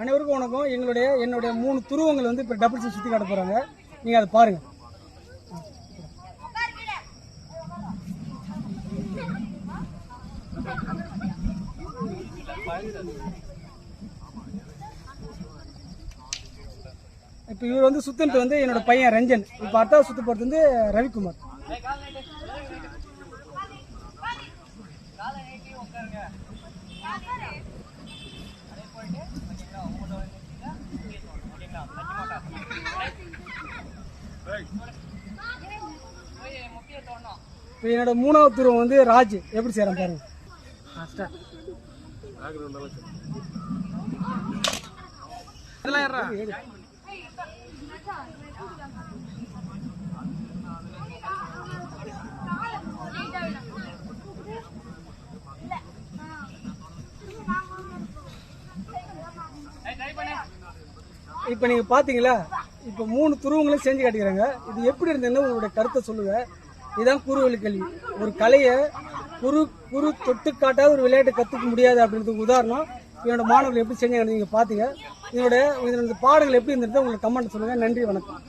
அனைவருக்கும் வணக்கம். எங்களுடைய என்னுடைய மூணு துருவங்கள் வந்து இப்போ டபுள் சுற்றி காட்ட போகிறாங்க நீங்கள் அதை பாருங்கள் இப்போ இவர் வந்து சுத்தினது வந்து என்னோட பையன் ரஞ்சன். இப்போ அடுத்தாவது சுத்த போகிறது வந்து ரவிக்குமார். இப்போ என்னோட மூணாவது துருவம் வந்து ராஜ். எப்படி செய்கிறேன் பாருங்க. இப்போ நீங்கள் பார்த்தீங்களா? இப்போ மூணு துருவங்களும் செஞ்சு காட்டிக்கிறாங்க. இது எப்படி இருந்ததுன்னு உங்களுடைய கருத்தை சொல்லுங்க. இதுதான் குறுவெளி கல்வி. ஒரு கலையை குறு குறு தொட்டு காட்டாத ஒரு விளையாட்டை கற்றுக்க முடியாது அப்படின்றதுக்கு உதாரணம். என்னோட மாணவர்கள் எப்படி செஞ்சாங்க நீங்கள் பார்த்தீங்க இதனுடைய இதனுடைய பாடங்கள் எப்படி இருந்தது உங்களுக்கு கமெண்ட் சொல்லுங்கள் நன்றி வணக்கம்.